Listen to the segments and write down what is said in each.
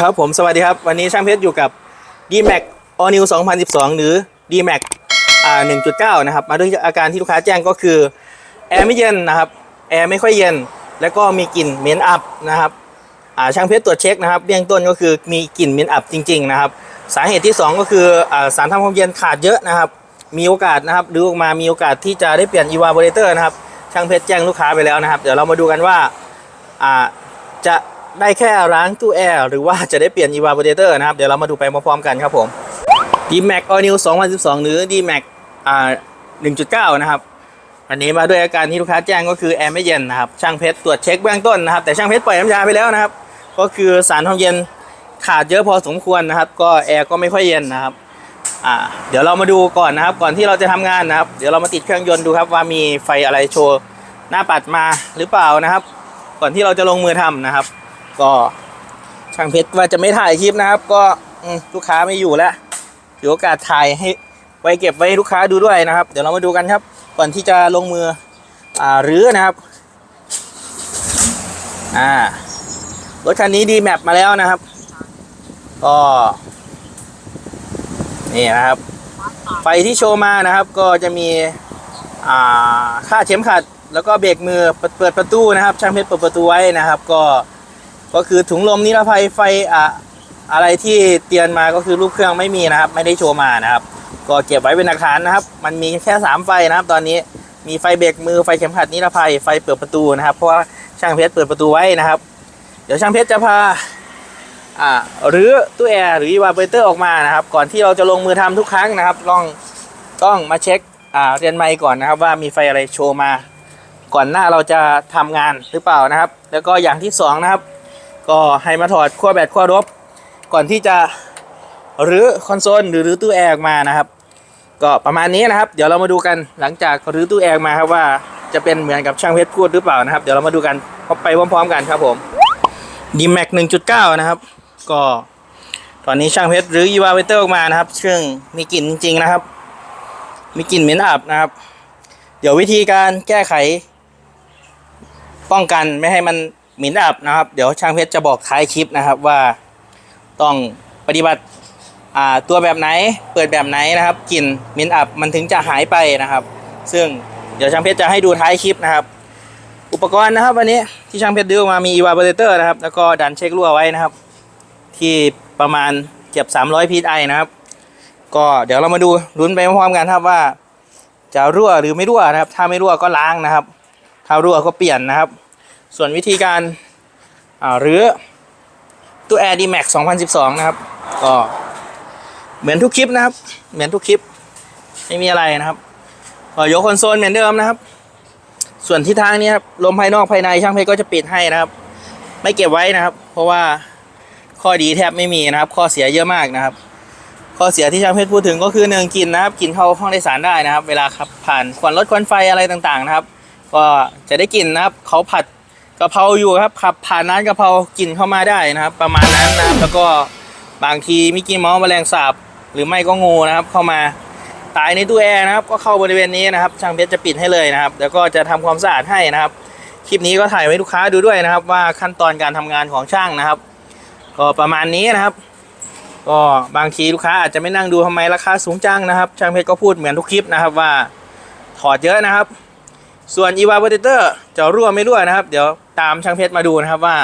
ครับผมสวัสดีครับ วันนี้ช่างเพชรอยู่กับ d m a x All New 2012 หรือ d m a x อ่า1.9 นะครับ มาด้วยอาการที่ลูกค้าแจ้งก็คือ แอร์ไม่เย็นนะครับ แอร์ไม่ค่อยเย็น แล้วก็มีกลิ่นเหม็นอับนะครับอ่าช่างเพชรตรวจเช็คนะครับเบื้องต้นก็คือมีกลิ่นเหม็นอับจริง ๆ นะครับ สาเหตุที่ 2 ก็คืออ่าสารทำความเย็นขาดเยอะนะครับ มีโอกาสนะครับหรืออกมามีโอกาสที่จะได้เปลี่ยน evaporator นะครับช่างเพชรแจ้งลูกค้าไปแล้วนะครับ เดี๋ยวเรามาดูกันว่าอ่าจะ ได้แค่ล้างตู้แอร์หรือว่าจะได้เปลี่ยน evaporator นะครับ เดี๋ยวเรามาดูไปพร้อมๆกันครับผม D-Max All New 2012 หรือ D-Max อ่า1.9 นะครับ อันนี้มาด้วยอาการที่ลูกค้าแจ้งก็คือแอร์ไม่เย็นนะครับ ช่างเพชรตรวจเช็คเบื้องต้นนะครับ แต่ช่างเพชรปล่อยน้ำยาไปแล้วนะครับ ก็คือสารความเย็นขาดเยอะพอสมควรนะครับ ก็แอร์ก็ไม่ค่อยเย็นนะครับอ่าเดี๋ยวเรามาดูก่อนนะครับ ก่อนที่เราจะทำงานนะครับ เดี๋ยวเรามาติดเครื่องยนต์ดูครับว่ามีไฟอะไรโชว์หน้าปัดมาหรือเปล่านะครับ ก่อนที่เราจะลงมือทำนะครับ ก็ช่างเพชรว่าจะไม่ถ่ายคลิปนะครับ ก็ลูกค้าไม่อยู่แล้วถือโอกาสถ่ายให้ไว้เก็บไว้ลูกค้าดูด้วยนะครับ เดี๋ยวเรามาดูกันครับ ก่อนที่จะลงมืออ่ารื้อนะครับอ่ารถคันนี้ดีแมปมาแล้วนะครับ ก็นี่นะครับ ไฟที่โชว์มานะครับ ก็จะมีอ่าค่าเข็มขัด แล้วก็เบรกมือเปิดประตูนะครับ ช่างเพชรเปิดประตูไว้นะครับ ก็ ก็คือถุงลมนิรภัยไฟอะอะไรที่เตือนมาก็คือลูกเครื่องไม่มีนะครับ ไม่ได้โชว์มานะครับ ก็เก็บไว้เป็นหลักฐานนะครับ มันมีแค่ 3 ไฟนะครับ ตอนนี้มีไฟเบรกมือไฟเข็มขัดนิรภัยไฟเปิดประตูนะครับ เพราะว่าช่างเพชรเปิดประตูไว้นะครับ เดี๋ยวช่างเพชรจะพาอ่าหรือตู้แอร์หรือ evaporator ออกมานะครับ ก่อนที่เราจะลงมือทำทุกครั้งนะครับลองต้องมาเช็คอ่าเรียนไมค์ก่อนนะครับ ว่ามีไฟอะไรโชว์มา ก่อนหน้าเราจะทำงานหรือเปล่านะครับ แล้วก็อย่างที่สองนะครับ ก็ให้มาถอดขั้วแบตขั้วรบก่อนที่จะหรือคอนโซลหรือรื้อตู้แอร์ออกมานะครับ ก็ประมาณนี้นะครับ เดี๋ยวเรามาดูกันหลังจากรื้อตู้แอร์มาครับว่าจะเป็นเหมือนกับช่างเพชรพูดหรือเปล่านะครับ เดี๋ยวเรามาดูกันไปพร้อมๆ กันครับผม d m a x 1.9นะครับ ก็ตอนนี้ช่างเพชรหรือ e v a p o r a t o r ออกมานะครับ ซึ่งมีกลิ่นจริงๆนะครับ มีกลิ่นเหม็นอับนะครับ เดี๋ยววิธีการแก้ไข ป้องกันไม่ให้มัน หม็นอับนะครับ เดี๋ยวช่างเพชรจะบอกท้ายคลิปนะครับว่าต้องปฏิบัติตัวแบบไหนเปิดแบบไหนนะครับกลิ่นหม็นอับมันถึงจะหายไปนะครับ ซึ่งเดี๋ยวช่างเพชรจะให้ดูท้ายคลิปนะครับ อุปกรณ์นะครับ วันนี้ที่ช่างเพชรดื้อมามี evaporator นะครับ แล้วก็ดันเช็ครั่วไว้นะครับ ที่ประมาณเกือบ300 psi นะครับ ก็เดี๋ยวเรามาดูลุ้นไปพร้อมกันครับว่า จะรั่วหรือไม่รั่วนะครับ ถ้าไม่รั่วก็ล้างนะครับ ถ้ารั่วก็เปลี่ยนนะครับ ส่วนวิธีการอ่าหรือตู้ Air D Max 2012 นะครับ ก็เหมือนทุกคลิปนะครับ เหมือนทุกคลิป ไม่มีอะไรนะครับก็ยกคอนโซลเหมือนเดิมนะครับ ส่วนที่ทางนี้ครับลมภายนอกภายในช่างเพชรก็จะปิดให้นะครับ ไม่เก็บไว้นะครับ เพราะว่าข้อดีแทบไม่มีนะครับ ข้อเสียเยอะมากนะครับ ข้อเสียที่ช่างเพชรพูดถึงก็คือหนึ่งกลิ่นนะครับกลิ่นเข้าห้องโดยสารได้นะครับ เวลาขับผ่านควันรถควันไฟอะไรต่างๆนะครับ ก็จะได้กลิ่นนะครับเขาผัด กะเพราอยู่ครับขับผ่านร้านกะเพรากลิ่นเข้ามาได้นะครับ ประมาณนั้นนะครับแล้วก็บางทีมิกกี้เมาส์แมลงสาบหรือไม่ก็งูนะครับ เข้ามาตายในตู้แอร์นะครับก็เข้าบริเวณนี้นะครับ ช่างเพชรจะปิดให้เลยนะครับ แล้วก็จะทำความสะอาดให้นะครับ คลิปนี้ก็ถ่ายไว้ลูกค้าดูด้วยนะครับ ว่าขั้นตอนการทำงานของช่างนะครับ ก็ประมาณนี้นะครับ ก็บางทีลูกค้าอาจจะไม่นั่งดูทำไมราคาสูงจังนะครับ ช่างเพชรก็พูดเหมือนทุกคลิปนะครับว่าถอดเยอะนะครับ ส่วน e v a p o r a t o r จะรั่วไม่รั่วนะครับ เดี๋ยวตามช่างเพชรมาดูนะครับว่า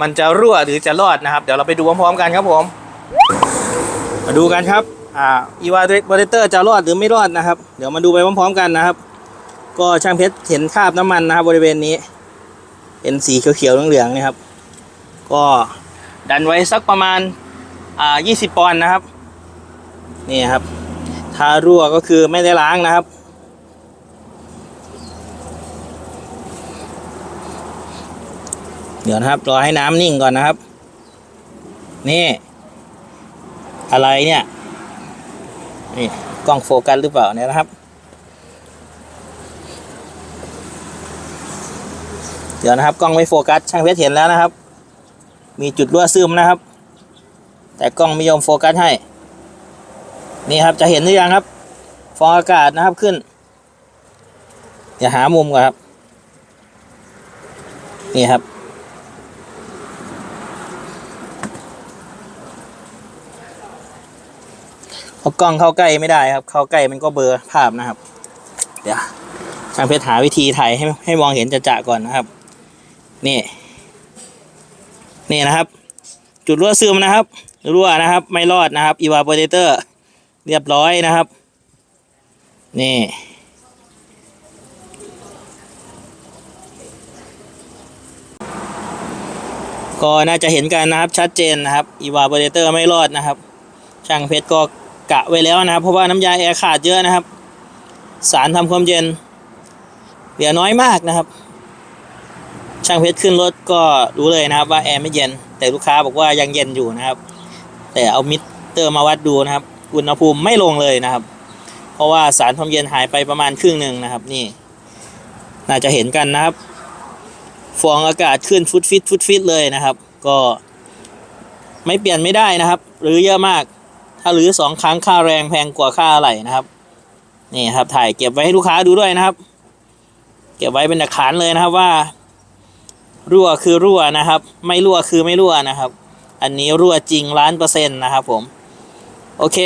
มันจะรั่วหรือจะรอดนะครับ เดี๋ยวเราไปดูพร้อมๆกันครับผม มาดูกันครับอ่า e v a p o r a t o r จะรอดหรือไม่รอดนะครับ เดี๋ยวมาดูไปพร้อมๆกันนะครับ ก็ช่างเพชรเห็นคราบน้ำมันนะครับ บริเวณนี้เป็นสีเขียวๆเหลืองๆนะครับ ก็ดันไว้สักประมาณอ่า20 ปอนด์นะครับ นี่ครับ ถ้ารั่วก็คือไม่ได้ล้างนะครับ เดี๋ยวนะครับ รอให้น้ำนิ่งก่อนนะครับ นี่ อะไรเนี่ย นี่กล้องโฟกัสหรือเปล่าเนี่ยนะครับ เดี๋ยวนะครับ กล้องไม่โฟกัสช่างเพชรเห็นแล้วนะครับ มีจุดรั่วซึมนะครับ แต่กล้องไม่ยอมโฟกัสให้ นี่ครับจะเห็นหรือยังครับ ฟองอากาศนะครับขึ้นอย่าหามุมก่อนครับ นี่ครับ เอาะกล้องเข้าใกล้ไม่ได้ครับ เข้าใกล้มันก็เบลอภาพนะครับ เดี๋ยวช่างเพชรหาวิธีถ่ายให้ให้มองเห็นจะๆก่อนนะครับ นี่ นี่นะครับ จุดรั่วซึมนะครับ รั่วนะครับ ไม่รอดนะครับอีวาโปเตอร์ เรียบร้อยนะครับ นี่ก็น่าจะเห็นกันนะครับชัดเจนนะครับอีวาโปเตอร์ไม่รอดนะครับ ช่างเพชรก็ กะไว้แล้วนะครับเพราะว่าน้ำยาแอร์ขาดเยอะนะครับ สารทำความเย็น เหลือน้อยมากนะครับ ช่างเพชรขึ้นรถก็รู้เลยนะครับ ว่าแอร์ไม่เย็น แต่ลูกค้าบอกว่ายังเย็นอยู่นะครับ แต่เอามิเตอร์มาวัดดูนะครับ อุณหภูมิไม่ลงเลยนะครับ เพราะว่าสารความเย็นหายไปประมาณครึ่งหนึ่งนะครับนี่ น่าจะเห็นกันนะครับฟองอากาศขึ้นฟุตฟิตฟุตฟิตเลยนะครับ ก็ไม่เปลี่ยนไม่ได้นะครับ หรือเยอะมาก ถ้าหรือสองครั้งค่าแรงแพงกว่าค่าอะไหล่นะครับ นี่ครับถ่ายเก็บไว้ให้ลูกค้าดูด้วยนะครับ เก็บไว้เป็นหลักฐานเลยนะครับว่า รั่วคือรั่วนะครับ ไม่รั่วคือไม่รั่วนะครับ อันนี้รั่วจริงล้านเปอร์เซ็นต์นะครับผม โอเค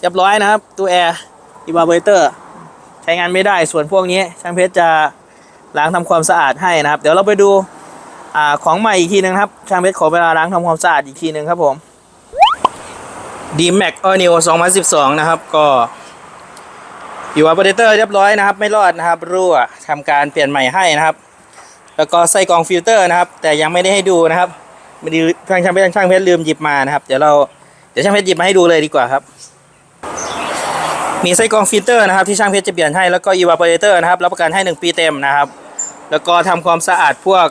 เรียบร้อยนะครับตัวแอร์อีวาเบเตอร์ใช้งานไม่ได้ส่วนพวกนี้ช่างเพชรจะล้างทำความสะอาดให้นะครับ เดี๋ยวเราไปดูอของใหม่อีกทีนึงครับ ช่างเพชรขอเวลาล้างทำความสะอาดอีกทีนึงครับผม d m a x All New 2012 นะครับ ก็อีวาเบเตอร์เรียบร้อยนะครับ ไม่รอดนะครับ รั่วทำการเปลี่ยนใหม่ให้นะครับ แล้วก็ใส่กรองฟิลเตอร์นะครับ แต่ยังไม่ได้ให้ดูนะครับไม่ดีทางช่างเพชรช่างเพชรลืมหยิบมานะครับ เดี๋ยวเราเดี๋ยวช่างเพชรหยิบมาให้ดูเลยดีกว่าครับ มีไส้กรองฟิลเตอร์นะครับที่ช่างเพชรจะเปลี่ยนให้แล้วก็อีวาปเรเตอร์นะครับรับประกันให้ 1 ปีเต็มนะครับ แล้วก็ทำความสะอาดพวก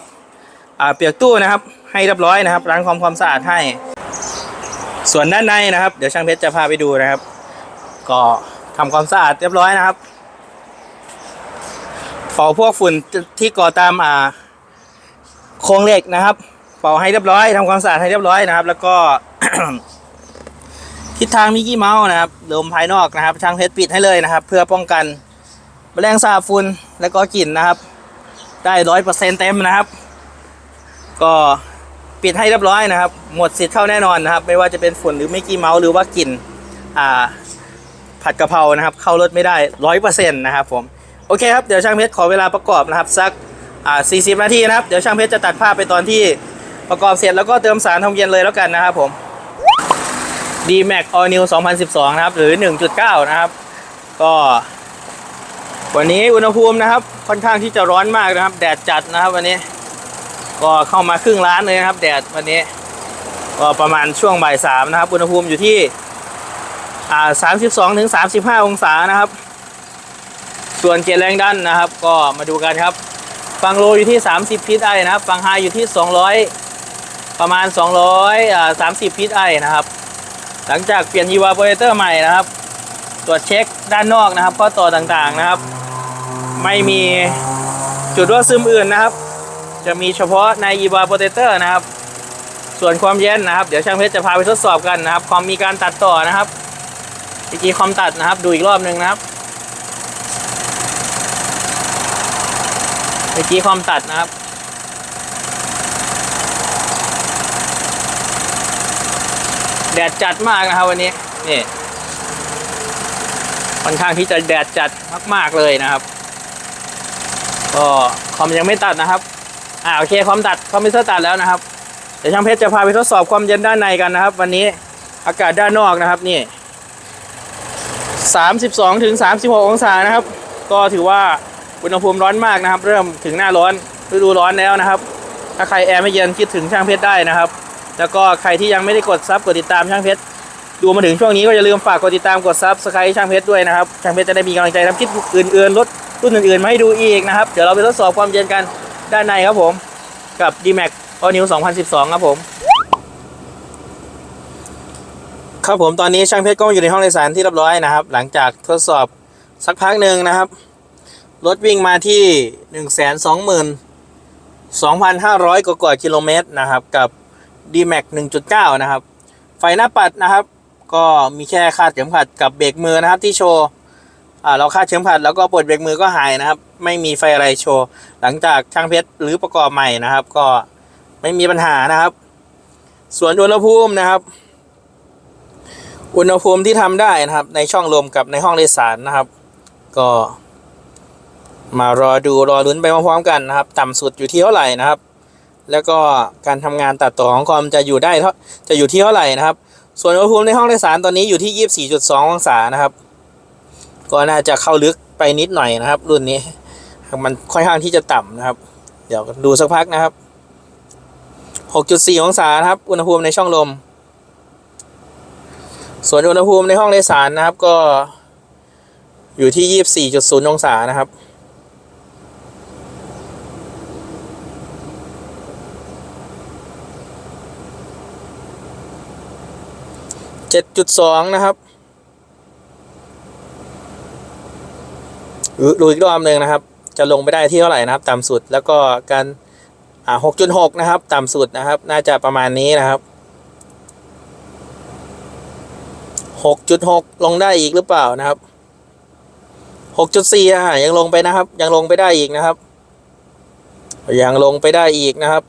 เปียกตู้นะครับ ให้เรียบร้อยนะครับล้างความความสะอาดให้ ส่วนด้านในนะครับ เดี๋ยวช่างเพชรจะพาไปดูนะครับ ก็ทำความสะอาดเรียบร้อยนะครับเป่าพวกฝุ่นที่ก่อตามอ่าโครงเหล็กนะครับ เป่าให้เรียบร้อยทำความสะอาดให้เรียบร้อยนะครับ แล้วก็ ทิศทางมิกกี้เมาส์นะครับลมภายนอกนะครับ ช่างเพชรปิดให้เลยนะครับ เพื่อป้องกันแมลงสาบฝุ่นและก็กลิ่นนะครับ ได้ร้อยเปอร์เซ็นต์เต็มนะครับ ก็ ปิดให้เรียบร้อยนะครับ หมดสิทธิ์เข้าแน่นอนนะครับ ไม่ว่าจะเป็นฝุ่นหรือไมิกกี้เมาส์หรือว่ากลิ่นอ่าผัดกะเพรานะครับ เข้ารถไม่ได้ร้อยเปอร์เซ็นต์นะครับผมโอเคครับเดี๋ยวช่างเพชรขอเวลาประกอบนะครับสักอ่าสี่สิบนาทีนะครับเดี๋ยวช่างเพชรจะตัดภาพไปตอนที่ประกอบเสร็จแล้วก็เติมสารทำเย็นเลยแล้วกันนะครับผม d m a x All New 2012 นะครับ หรือ 1.9 นะครับ ก็วันนี้อุณหภูมินะครับ ค่อนข้างที่จะร้อนมากนะครับ แดดจัดนะครับวันนี้ ก็เข้ามาครึ่งล้านเลยนะครับ แดดวันนี้ ก็ประมาณช่วงบ่ายสามนะครับ อุณหภูมิอยู่ที่อ่า32ถึง35องศานะครับ ส่วนเกจแรงดันนะครับ ก็มาดูกันครับ ฟังโลอยู่ที่30พิทไอนะครับ ฟังไฮอยู่ที่200ประมาณ200อ่า30พิทไอนะครับ หลังจากเปลี่ยน evaporator ใหม่นะครับ ตรวจเช็คด้านนอกนะครับ ข้อต่อต่างๆนะครับ ไม่มีจุดรั่วซึมอื่นนะครับ จะมีเฉพาะใน evaporator นะครับ ส่วนความเย็นนะครับ เดี๋ยวช่างเพชรจะพาไปทดสอบกันนะครับความมีการตัดต่อนะครับเมื่อกี้คอมตัดนะครับ ดูอีกรอบหนึ่งนะครับเมื่อกี้คอมตัดนะครับแดดจัดมากนะครับวันนี้นี่ค่อนข้างที่จะแดดจัดมาก ๆ เลยนะครับ ก็คอมยังไม่ตัดนะครับ อ่าโอเคคอมตัดคอมพิวเตอร์ตัดแล้วนะครับเดี๋ยวช่างเพชรจะพาไปทดสอบความเย็นด้านในกันนะครับ วันนี้อากาศด้านนอกนะครับนี่32ถึง36องศานะครับ ก็ถือว่าอุณหภูมิร้อนมากนะครับ เริ่มถึงหน้าร้อนฤดูร้อนแล้วนะครับ ถ้าใครแอร์ไม่เย็นคิดถึงช่างเพชรได้นะครับ แล้วก็ใครที่ยังไม่ได้กดซับกดติดตามช่างเพชรดูมาถึงช่วงนี้ก็อย่าลืมฝากกดติดตามกดซับสไครต์ช่างเพชรด้วยนะครับช่างเพชรจะได้มีกำลังใจทำคลิปอื่นๆรถรุ่นอื่นๆมาให้ดูอีกนะครับ เดี๋ยวเราไปทดสอบความเย็นกัน ด้านในครับผม กับ D-Max All New 2012 ครับผม ครับผมตอนนี้ช่างเพชรก็อยู่ในห้องโดยสารที่เรียบร้อยนะครับ หลังจากทดสอบสักพักหนึ่งนะครับ รถวิ่งมาที่ 1 2 2 5 0 0กว่ากว่ากิโลเมตรนะครับ กับ D-Max 1.9 นะครับ ไฟหน้าปัดนะครับ ก็มีแค่คาดเข็มขัดกับเบรกมือนะครับที่โชว์ เราคาดเข็มขัดแล้วก็ปลดเบรกมือก็หายนะครับ ไม่มีไฟอะไรโชว์ หลังจากช่างเพชรหรือประกอบใหม่นะครับ ก็ไม่มีปัญหานะครับ ส่วนอุณหภูมินะครับ อุณหภูมิที่ทำได้นะครับ ในช่องลมกับในห้องโดยสารนะครับ ก็มารอดูรอลุ้นไปพร้อมๆกันนะครับ ต่ำสุดอยู่ที่เท่าไหร่นะครับ แล้วก็การทำงานตัดต่อของคอมจะอยู่ได้เท่าจะอยู่ที่เท่าไหร่นะครับ ส่วนอุณหภูมิในห้องโดยสารตอนนี้อยู่ที่ 24.2 องศานะครับ ก็น่าจะเข้าลึกไปนิดหน่อยนะครับ รุ่นนี้ มันค่อนข้างที่จะต่ำนะครับ เดี๋ยวดูสักพักนะครับ 6.4 องศานะครับ อุณหภูมิในช่องลม ส่วนอุณหภูมิในห้องโดยสารนะครับก็อยู่ที่ 24.0 องศานะครับ7.2 นะครับ ดูอีกรอบหนึ่งนะครับ จะลงไปได้ที่เท่าไหร่นะครับ ต่ำสุดแล้วก็การอ่า6.6นะครับ ต่ำสุดนะครับ น่าจะประมาณนี้นะครับ6.6ลงได้อีกหรือเปล่านะครับ6.4อะยังลงไปนะครับ ยังลงไปได้อีกนะครับ ยังลงไปได้อีกนะครับ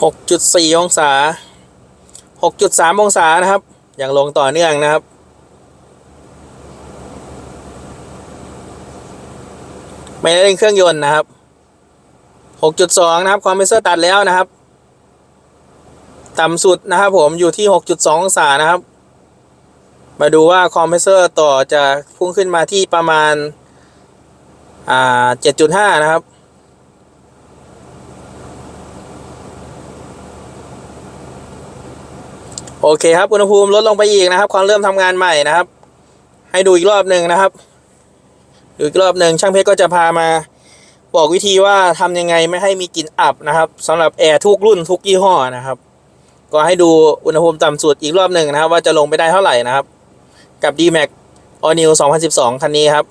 6.4 องศา 6.3 องศานะครับ อยังลงต่อเนื่องนะครับ ไม่ได้เร่งเครื่องยนต์นะครับ 6.2 นะครับคอมเพรสเซอร์ตัดแล้วนะครับ ต่ำสุดนะครับผมอยู่ที่ 6.2 องศานะครับ มาดูว่าคอมเพรสเซอร์ต่อจะพุ่งขึ้นมาที่ประมาณ อ่า 7.5 นะครับ โอเคครับอุณหภูมิลดลงไปอีกนะครับ ความเริ่มทำงานใหม่นะครับ ให้ดูอีกรอบหนึ่งนะครับดูอีกรอบหนึ่งช่างเพชรก็จะพามา บอกวิธีว่าทำยังไงไม่ให้มีกลิ่นอับนะครับสำหรับแอร์ทุกรุ่นทุกยี่ห้อนะครับ ก็ให้ดูอุณหภูมิต่ำสุดอีกรอบหนึ่งนะครับ ว่าจะลงไปได้เท่าไหร่นะครับ กับ D-Max All New 2012 คันนี้ครับ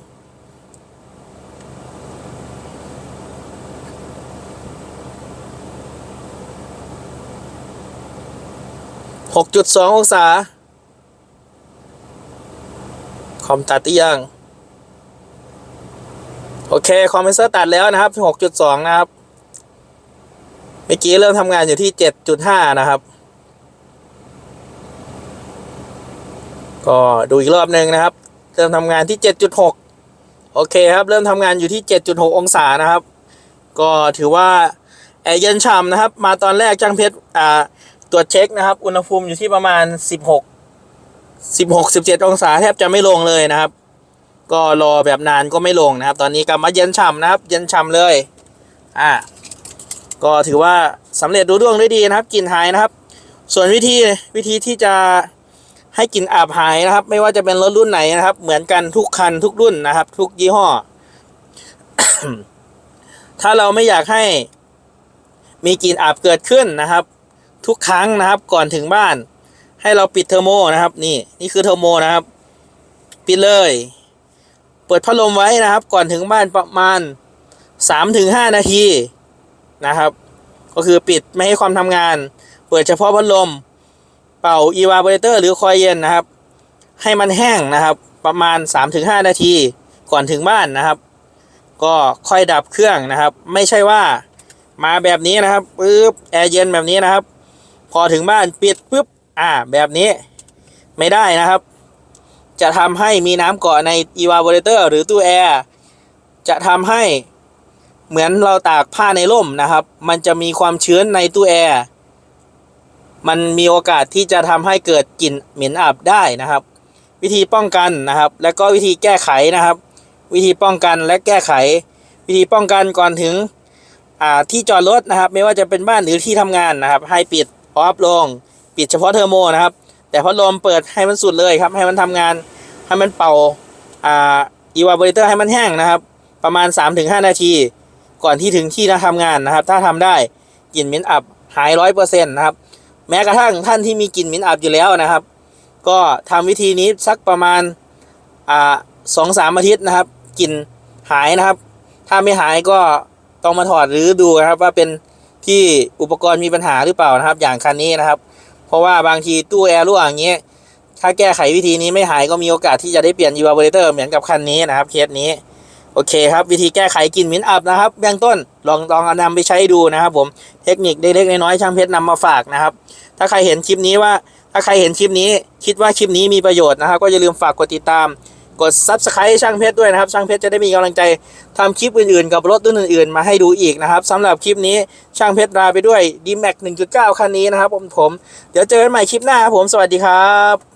6.2 องศา คอมตัดที่ยัง โอเค คอมเพรสเซอร์ตัดแล้วนะครับ 6.2 นะครับ เมื่อกี้เริ่มทำงานอยู่ที่ 7.5 นะครับ ก็ดูอีกรอบหนึ่งนะครับ เริ่มทำงานที่ 7.6 โอเคครับ เริ่มทำงานอยู่ที่ 7.6 องศานะครับ ก็ถือว่าแอร์เย็นฉ่ำนะครับ มาตอนแรกจ้างเพชรอ่า ตรวจเช็คนะครับ อุณหภูมิอยู่ที่ประมาณ 16 16 17 องศาแทบจะไม่ลงเลยนะครับ ก็รอแบบนานก็ไม่ลงนะครับ ตอนนี้กลับมาเย็นฉ่ำนะครับ เย็นฉ่ำเลย อ่า ก็ถือว่าสำเร็จรู้ร่วงด้วยดีนะครับกลิ่นหายนะครับ ส่วนวิธีวิธีที่จะให้กลิ่นอาบหายนะครับ ไม่ว่าจะเป็นรถรุ่นไหนนะครับ เหมือนกันทุกคันทุกรุ่นนะครับ ทุกยี่ห้อ ถ้าเราไม่อยากให้มีกลิ่นอาบเกิดขึ้นนะครับ ทุกครั้งนะครับก่อนถึงบ้าน ให้เราปิดเทอร์โมนะครับ นี่นี่คือเทอร์โมนะครับ ปิดเลย เปิดพัดลมไว้นะครับ ก่อนถึงบ้านประมาณ 3-5ถึงนาทีนะครับ ก็คือปิดไม่ให้ความทำงาน เปิดเฉพาะพัดลม เป่าอีวาเบเตอร์หรือคอยเย็นนะครับ ให้มันแห้งนะครับ ประมาณ 3-5 นาทีก่อนถึงบ้านนะครับ ก็ค่อยดับเครื่องนะครับ ไม่ใช่ว่ามาแบบนี้นะครับปึ๊บแอร์เย็นแบบนี้นะครับ พอถึงบ้านปิดปุ๊บอ่า แบบนี้ไม่ได้นะครับ จะทำให้มีน้ำเกาะใน evaporator หรือตู้แอร์จะทำให้เหมือนเราตากผ้าในร่มนะครับ มันจะมีความชื้นในตู้แอร์มันมีโอกาสที่จะทำให้เกิดกลิ่นเหม็นอับได้นะครับ วิธีป้องกันนะครับ และก็วิธีแก้ไขนะครับ วิธีป้องกันและแก้ไข วิธีป้องกันก่อนถึงอ่าที่จอดรถนะครับ ไม่ว่าจะเป็นบ้านหรือที่ทำงานนะครับ ให้ปิด ออฟลงปิดเฉพาะเทอร์โมนะครับ แต่พัดลมเปิดให้มันสุดเลยครับ ให้มันทำงานให้มันเป่าอ่าอีวาเบเตอร์ให้มันแห้งนะครับ ประมาณ 3-5 นาที ก่อนที่ถึงที่ทำงานนะครับ ถ้าทำได้กลิ่นเหม็นอับหายร้อยเปอร์เซ็นต์นะครับ แม้กระทั่งท่านที่มีกลิ่นเหม็นอับอยู่แล้วนะครับ ก็ทำวิธีนี้สักประมาณอ่าสองสามอาทิตย์นะครับกลิ่นหายนะครับ ถ้าไม่หายก็ต้องมาถอดหรือดูนะครับว่าเป็น ที่อุปกรณ์มีปัญหาหรือเปล่านะครับ อย่างคันนี้นะครับ เพราะว่าบางทีตู้แอร์รั่วอย่างเงี้ยถ้าแก้ไขวิธีนี้ไม่หายก็มีโอกาสที่จะได้เปลี่ยน evaporator เหมือนกับคันนี้นะครับเคสนี้โอเคครับ วิธีแก้ไขกลิ่นมิ้นอับนะครับเบื้องต้นลองลองเอานำไปใช้ดูนะครับ ผมเทคนิคเล็กๆน้อยๆช่างเพชรนำมาฝากนะครับ ถ้าใครเห็นคลิปนี้ว่า ถ้าใครเห็นคลิปนี้ คิดว่าคลิปนี้มีประโยชน์นะครับ ก็อย่าลืมฝากกดติดตาม กด subscribe ช่างเพชรด้วยนะครับ ช่างเพชรจะได้มีกำลังใจทำคลิปอื่นๆ กับรถรุ่นอื่นๆ มาให้ดูอีกนะครับสำหรับคลิปนี้ช่างเพชรลาไปด้วย d m a x 1.9 คันนี้นะครับผมผม เดี๋ยวเจอกันใหม่คลิปหน้าครับผมสวัสดีครับ